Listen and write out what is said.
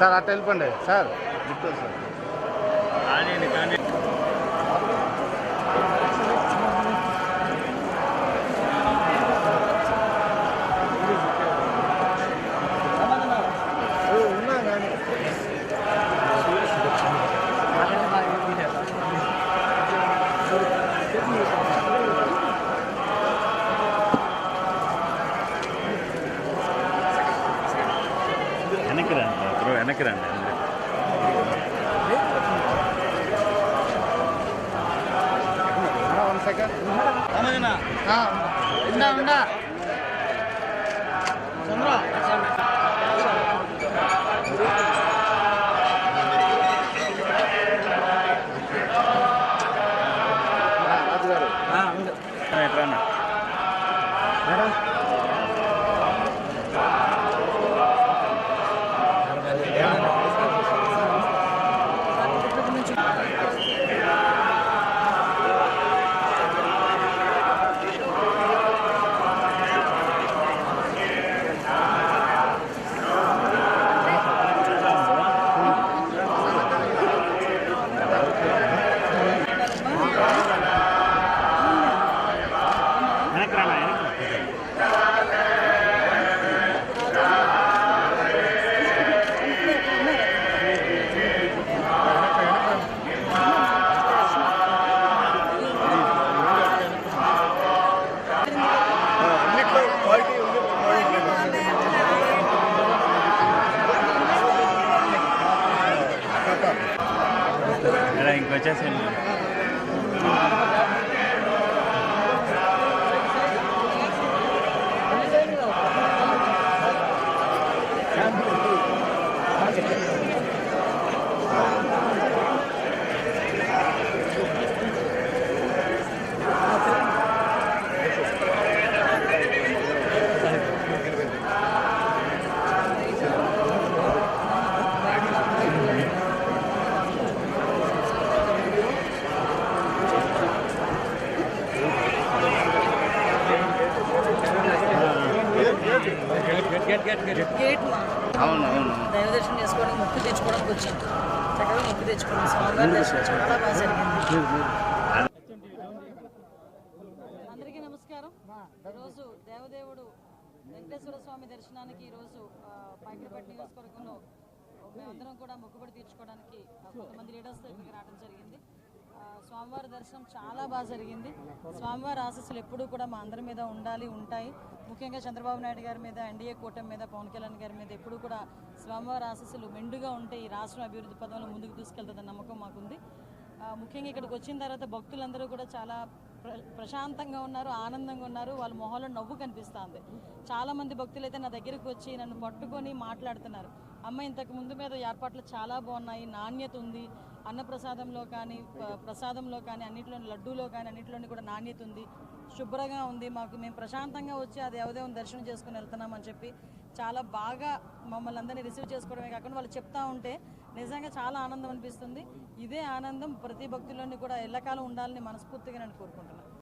Sir అట్ట వెళ్ళిపోండి. Sir గుర్తు సార్. వెనక్కి రండి. బ్రో వెనక్కి రండి వన్ సెకండ్ ఉండా ఉండా languages in గేట్ అవును అవును. దైవ దర్శనం చేసుకోవడానికి మొక్కు తెచ్చుకోవడానికి వచ్చాం. చక్కగా మొక్కు తెచ్చుకున్నాం. స్వామివారి దర్శనం చాలా బాగా జరిగింది. అందరికీ నమస్కారం. ఈరోజు దేవదేవుడు వెంకటేశ్వర స్వామి దర్శనానికి ఈరోజు పైకిరపేట నియోజకవర్గంలో మేమందరం కూడా మొక్కుబడి తీర్చుకోవడానికి కొంతమంది లీడర్స్తో ఇక్కడికి రావడం జరిగింది. స్వామివారి దర్శనం చాలా బాగా జరిగింది. స్వామివారి ఆశస్సులు ఎప్పుడూ కూడా మా అందరి మీద ఉండాలి ఉంటాయి. ముఖ్యంగా చంద్రబాబు నాయుడు గారి మీద ఎన్డీఏ కూటమి మీద పవన్ కళ్యాణ్ గారి మీద ఎప్పుడూ కూడా స్వామివారి ఆశస్సులు మెండుగా ఉంటే ఈ రాష్ట్రం అభివృద్ధి పదంలో ముందుకు తీసుకెళ్తుందన్న నమ్మకం మాకుంది. ముఖ్యంగా ఇక్కడికి వచ్చిన తర్వాత భక్తులందరూ కూడా చాలా ప్ర ప్రశాంతంగా ఉన్నారు ఆనందంగా ఉన్నారు. వాళ్ళ మొహంలో నవ్వు కనిపిస్తుంది. చాలామంది భక్తులు అయితే నా దగ్గరికి వచ్చి నన్ను పట్టుకొని మాట్లాడుతున్నారు. అమ్మ ఇంతకు ముందు మీద ఏర్పాట్లు చాలా బాగున్నాయి నాణ్యత ఉంది. అన్నప్రసాదంలో కానీ ప్రసాదంలో కానీ అన్నింటిలో లడ్డూలో కానీ అన్నింటిలోని కూడా నాణ్యత ఉంది. శుభ్రంగా ఉంది. మాకు మేము ప్రశాంతంగా వచ్చి ఆ దేవదేవుని దర్శనం చేసుకుని వెళ్తున్నామని చెప్పి చాలా బాగా మమ్మల్ని అందరినీ రిసీవ్ చేసుకోవడమే కాకుండా వాళ్ళు చెప్తా ఉంటే నిజంగా చాలా ఆనందం అనిపిస్తుంది. ఇదే ఆనందం ప్రతి భక్తుల్లోని కూడా ఎల్లకాలం ఉండాలని మనస్ఫూర్తిగా నేను కోరుకుంటున్నాను.